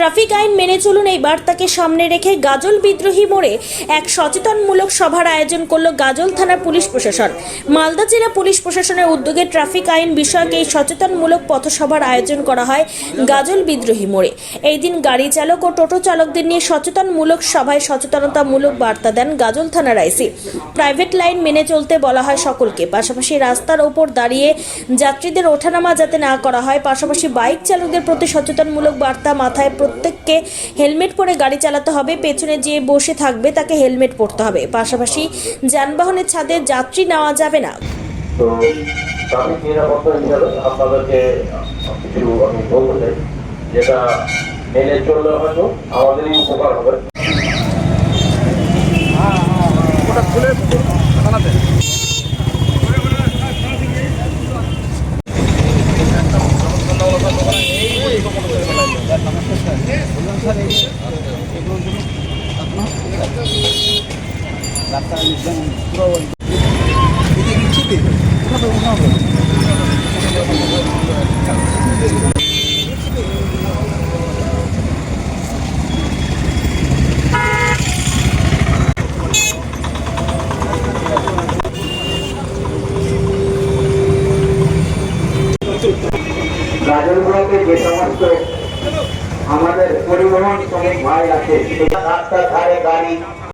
Traffic আইন মেনে চলুন এই বার্তাকে সামনে রেখে গাজল বিদ্রোহী মোড়ে এক সচেতনমূলক সভার আয়োজন করল গাজল থানার পুলিশ প্রশাসন। মালদা জেলা পুলিশ প্রশাসনের উদ্যোগে ট্রাফিক আইন বিষয়ক এই সচেতনমূলক পথসভার আয়োজন করা হয় গাজল বিদ্রোহী মোড়ে। এই দিন গাড়ি চালক ও টোটো চালকদের নিয়ে সচেতনমূলক সভায় সচেতনতামূলক বার্তা দেন গাজল থানার আইসি। প্রাইভেট লাইন মেনে চলতে বলা হয় সকলকে। পাশাপাশি রাস্তার ওপর দাঁড়িয়ে যাত্রীদের ওঠানামা যাতে না করা হয়, পাশাপাশি বাইক চালকদের প্রতি সচেতনমূলক বার্তা মাথায় প্রত্যেককে হেলমেট পরে গাড়ি চালাতে হবে, পেছনে যে বসে থাকবে তাকে হেলমেট পরতে হবে। পাশাপাশি যানবাহনের ছাদে যাত্রী নেওয়া যাবে না। যেটা মেনে চললে হয়তো আমাদেরই উপকার হবে। গাজল ব্লকে যে সমস্ত আমাদের পরিবহন শ্রমিক ভাই আছে। রাস্তার ধারে গাড়ি।